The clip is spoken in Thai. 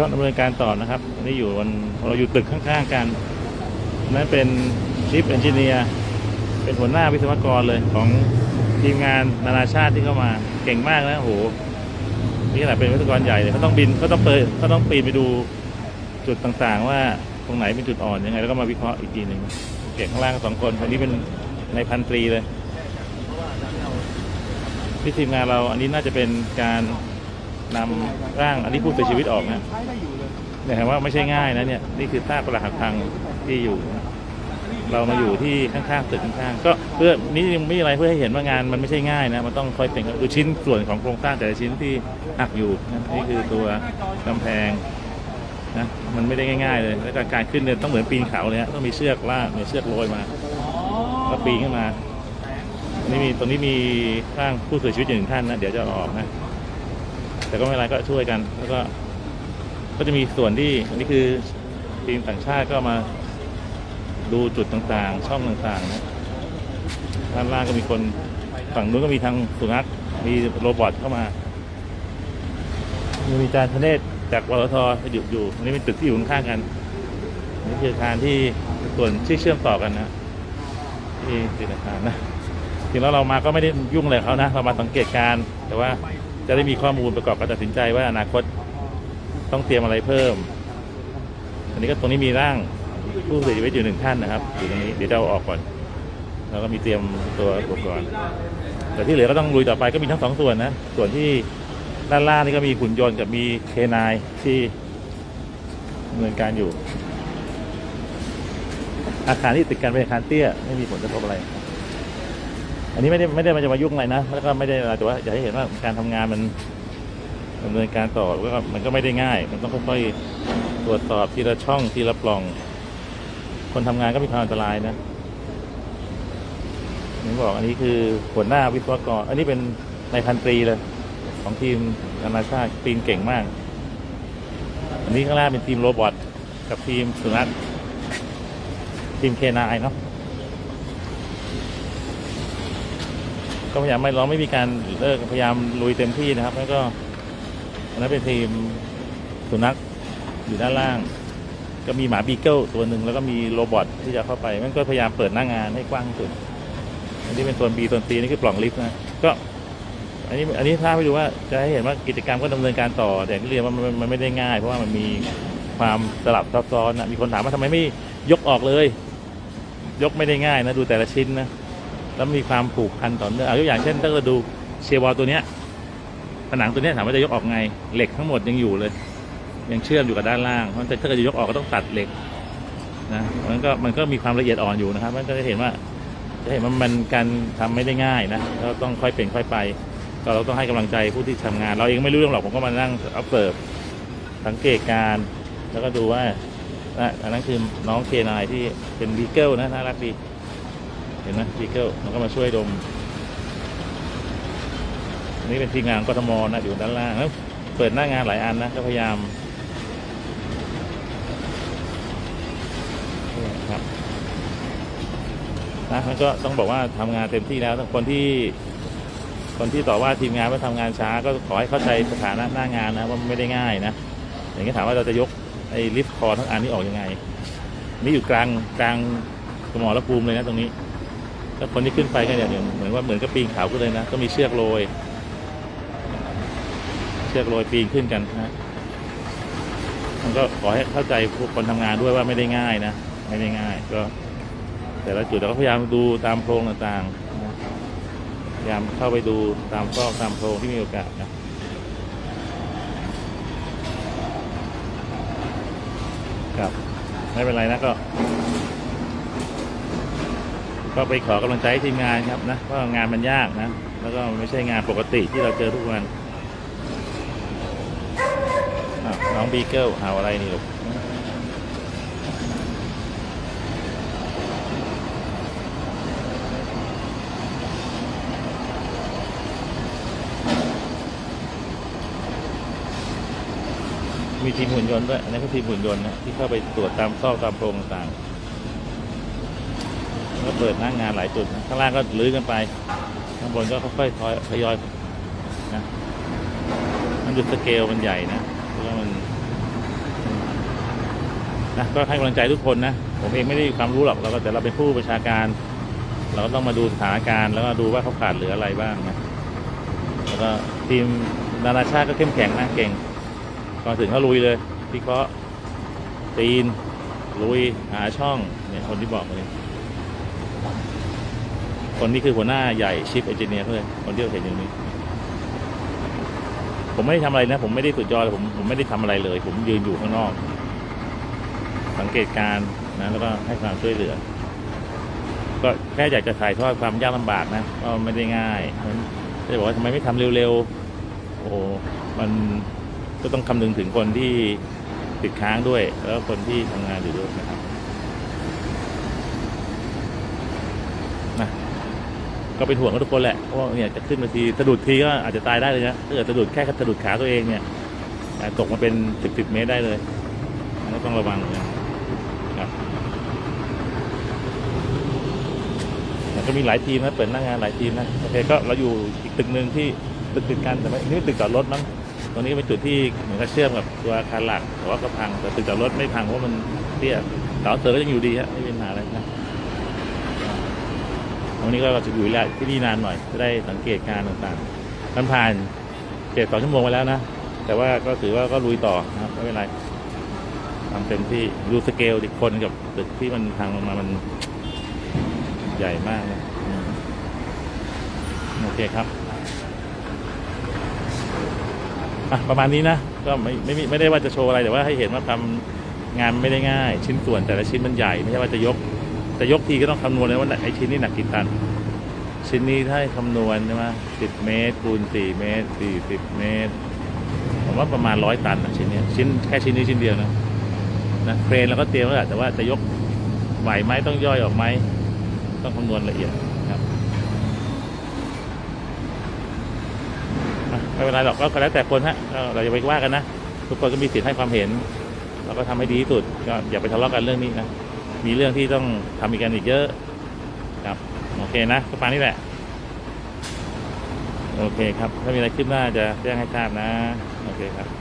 ก็ดำเนินการต่อนะครับอันนี้อยู่บนเราอยู่ตึกข้างๆกันนั่นเป็นชิปเอนจิเนียร์เป็นหัวหน้าวิศวกรเลยของทีมงานนานาชาติที่เข้ามาเก่งมากนะโหนี่ขนาดเป็นวิศวกรใหญ่เลยเขาต้องบินเขาต้องเปิดเขาต้องปีนไปดูจุดต่างๆ ว่าตรงไหนเป็นจุดอ่อนยังไง แล้วก็มาวิเคราะห์อีกทีหนึ่งเก่งข้างล่างสองคนคนนี้เป็นในพันตรีเลยที่ทีมงานเราอันนี้น่าจะเป็นการ นำร่างอันนี้ผู้เสียชีวิตออกนะเนี่ยเห็นว่าไม่ใช่ง่ายนะเนี่ยนี่คือซากปรักหักพังที่อยู่ เรามาอยู่ที่ข้างๆตึกข้างๆก็เพื่อนี่ยังไม่มีอะไรเพื่อให้เห็นว่างานมันไม่ใช่ง่ายนะมันต้องค่อยเป็นดูชิ้นส่วนของโครงสร้างแต่ละชิ้นที่หักอยู่นะนี่คือตัวกำแพงนะมันไม่ได้ง่าย ๆ เลยแล้วก็การขึ้นเนี่ยต้องเหมือนปีนเขาเลยฮะต้องมีเชือกลากมีเชือกโรยมาแล้วปีนขึ้นมานี้มีตรงนี้มีข้างผู้เสียชีวิตอยู่หนึ่งท่านนะเดี๋ยวจะออกนะ แต่ก็ไม่เป็นไรก็ช่วยกัน แล้วก็ ก็จะมีส่วนที่อันนี้คือทีมต่างชาติก็มาดูจุดต่างๆ ช่องต่างๆนะด้านล่างก็มีคนฝั่งนู้นก็มีทางสุนัขมีโรบอทเข้ามา มีจานทเนศจากวทอยู่อยู่อันนี้เป็นตึกที่อยู่ข้างกันนี่คืออาคารที่ส่วนที่เชื่อมต่อกันนะที่ติดอาคารนะจริงแล้วเรามาก็ไม่ได้ยุ่งอะไรเขานะ เรามาสังเกตการแต่ว่า จะได้มีข้อมูลประกอบการตัดสินใจว่าอนาคตต้องเตรียมอะไรเพิ่ม อันนี้ก็ตรงนี้มีร่างผู้เสียชีวิตอยู่หนึ่งท่านนะครับอยู่ตรงนี้เดี๋ยวเอาออกก่อน แล้วก็มีเตรียมตัวอุปกรณ์แต่ที่เหลือก็ต้องลุยต่อไปก็มีทั้งสองส่วนนะ ส่วนที่ด้านล่างนี่ก็มีหุ่นยนต์กับมีเคนายที่ดำเนินการอยู่ อาคารที่ติดกันเป็นอาคารเตี้ย ไม่มีผลกระทบอะไร นนี้ไม่ได้ไม่ได้มันจะมายุ่งอะไรนะแล้วก็ไม่ได้อะไรแต่ว่าอยากให้เห็นว่าการทำงานมันดำเนินการต่อแล้วก็มันก็ไม่ได้ง่าย มันต้องค่อยๆตรวจสอบทีละช่องทีละปล่อง คนทำงานก็มีความอันตรายนะนี่บอกอันนี้คือหัวหน้าวิศวกร อันนี้เป็นในายพันตรีเลย ของทีมนานาชาติปีนเก่งมาก อันนี้ข้างล่างเป็นทีมโรบอทกับทีมสุนัขทีมเคนายเนาะ ก็พยายามไม่เราไม่มีการเลิกพยายามลุยเต็มที่นะครับ แล้วก็อันนั้นเป็นทีมสุนัขอยู่ด้านล่าง ก็มีหมาบีเกิลตัวหนึ่งแล้วก็มีโรบอทที่จะเข้าไปมันก็พยายามเปิดหน้างานให้กว้างสุดอันนี้เป็นตัว B ตัว C นี่คือปล่องลิฟต์นะก็อันนี้อันนี้ถ้าไปดูว่าจะให้เห็นว่ากิจกรรมก็ดำเนินการต่อ แต่ที่เรียนว่ามันมันไม่ได้ง่าย เพราะว่ามันมีความสลับซับซ้อนนะมีคนถามว่าทำไมไม่ยกออกเลย ยกไม่ได้ง่ายนะดูแต่ละชิ้นนะ แล้วมีความผูกพันต่อเนื่องเอายกอย่างเช่นถ้าเราดูเชียร์วอลตัวเนี้ยผนังตัวเนี้ยถามว่าจะยกออกไง เหล็กทั้งหมดยังอยู่เลย ยังเชื่อมอยู่กับด้านล่าง เพราะฉะนั้นถ้าเกิดจะยกออกก็ต้องตัดเหล็กนะมันก็มันก็มีความละเอียดอ่อนอยู่นะครับ มันก็จะเห็นว่าจะเห็นว่ามันการทำไม่ได้ง่ายนะเราต้องค่อยเป็นค่อยไป ก็เราต้องให้กำลังใจผู้ที่ทำงาน เราเองไม่รู้เรื่องหรอกผมก็มานั่งอัพเสิร์ฟสังเกตการ แล้วก็ดูว่าอันนั้นคือน้องเคนายที่เป็นวีเกิลนะน่ารักดี เห็นไหมวีเกิลมันก็มาช่วยดมอันนี่เป็นทีมงานกทมนะอยู่ด้านล่างแล้วเปิดหน้างานหลายอันนะก็พยายามครับนะมันก็ต้องบอกว่าทำงานเต็มที่แล้วคนที่ คนที่ต่อว่าทีมงานว่าทำงานช้า ก็ขอให้เข้าใจสถานะหน้างานนะว่าไม่ได้ง่ายนะอย่างนี้ถามว่าเราจะยกไอ้ลิฟต์คอทั้งอันนี้ออกยังไง นี่อยู่กลางกลางสมอระภูมิเลยนะตรงนี้ แล้วคนที่ขึ้นไปก็เนี่ยเหมือนว่าเหมือนกับปีนเขาขึ้นเลยนะ ก็มีเชือกโรย เชือกโรยปีนขึ้นกันนะมันก็ขอให้เข้าใจคนทำงานด้วยว่าไม่ได้ง่ายนะไม่ได้ง่าย ก็ แต่ละจุดเราก็พยายามดูตามโพรงต่างๆพยายามเข้าไปดูตามซอกตามโพรงที่มีโอกาสนะครับไม่เป็นไรนะก็ ก็ไปขอกำลังใจทีมงานครับนะเพราะงานมันยากนะ แล้วก็ไม่ใช่งานปกติที่เราเจอทุกวันน้องบีเกิลหาอะไรนี่ลูกมีทีมหุ่นยนต์ด้วยอันนี้ก็ทีมหุ่นยนต์นะที่เข้าไปตรวจตามซอกตามโพรงต่างๆ ก็เปิดหน้างงานหลายจุดนะข้างล่างก็ลื้อกันไป ข้างบนก็ค่อยๆทยทยอยนะมันดูสเกลมันใหญ่นะเพราะว่ามันนะก็ให้กำลังใจทุกคนนะผมเองไม่ได้มีความรู้หรอกเราก็แต่เราเป็นผู้ประชาการ เราก็ต้องมาดูสถานการณ์แล้วก็ดูว่าเขาขาดเหลืออะไรบ้างนะแล้วก็ทีมนานาชาติก็เข้มแข็งนะเก่งก่อนถึงเขาลุยเลยพิเคราะห์ตีนลุยหาช่องเนี่ยคนที่บอกมาเนี่ย คนนี้คือหัวหน้าใหญ่ชิปเอนจิเนียร์เลยคนที่เราเห็นอย่างนี้ ผมไม่ได้ทำอะไรนะ ผมไม่ได้สุดยอดเลยผมผมไม่ได้ทำอะไรเลย ผมยืนอยู่ข้างนอก สังเกตการนะแล้วก็ให้ความช่วยเหลือ ก็แค่อยากจะถ่ายทอดความยากลำบากนะก็ไม่ได้ง่ายเพราะฉะนั้นจะบอกว่าทำไมไม่ทำเร็วๆโอ้มันก็ต้องคำนึงถึงคนที่ติดค้างด้วย แล้วคนที่ทำงานอยู่ด้วยนะครับนะ ก็เป็นห่วงกับทุกคนแหละเพราะว่าเนี่ยจะขึ้นมาทีสะดุดทีก็อาจจะตายได้เลยนะถ้าเกิดสะดุดแค่สะดุดขาตัวเองเนี่ยอาจตกมาเป็นสิบสิบเมตรได้เลยอันนี้ต้องระวังนะครับแล้วก็มีหลายทีมนะเปิดหน้างานหลายทีมนะโอเคก็เราอยู่อีกตึกหนึ่งที่ตึกติดกันแต่ไม่นี่ตึกจอดรถมั้งตรงนี้เป็นจุดที่เหมือนกับเชื่อมกับตัวอาคารหลักแต่ว่าก็พังแต่ตึกจอดรถไม่พังเพราะมันเตี้ยเสาเสริมก็ยังอยู่ดีฮะไม่มีปัญหาอะไรนะ วันนี้ก็จะอยู่ที่นี่นานหน่อยจะได้สังเกตการต่างๆมันผ่านเจ็ดสองชั่วโมงไปแล้วนะ แต่ว่าก็ถือว่าก็ลุยต่อนะไม่เป็นไรทำเต็มที่ดูสเกลดิคนกับตึกที่มันพังลงมามันใหญ่มากนะโอเคครับประมาณนี้นะ ก็ไม่ไม่ไม่ไม่ได้ว่าจะโชว์อะไรแต่ว่าให้เห็นว่าทำงานไม่ได้ง่าย ชิ้นส่วนแต่ละชิ้นมันใหญ่ ไม่ใช่ว่าจะยก จะยกทีก็ต้องคำนวณเลยว่าไอชิ้นนี้หนักกี่ตัน ชิ้นนี้ถ้าคำนวณใช่ไหมสิบเมตรคูณสี่เมตรสี่สิบเมตรผมว่าประมาณร้อยตันนะชิ้นนี้ชิ้นแค่ชิ้นนี้ชิ้นเดียวนะนะเครนเราก็เตรียมไว้แหละแต่ว่าจะยกไหวไหมต้องย่อยออกไหมต้องคำนวณละเอียดครับไม่เป็นไรหรอกก็แล้วแต่คนฮะเราจะไปว่ากันนะทุกคนก็มีสิทธิ์ให้ความเห็นเราก็ทำให้ดีที่สุดก็อย่าไปทะเลาะกันเรื่องนี้นะ มีเรื่องที่ต้องทำอีกกันอีกเยอะครับโอเคนะประมาณนี้แหละ โอเคครับ ถ้ามีอะไรขึ้นหน้าจะแจ้งให้ทราบนะ โอเคครับ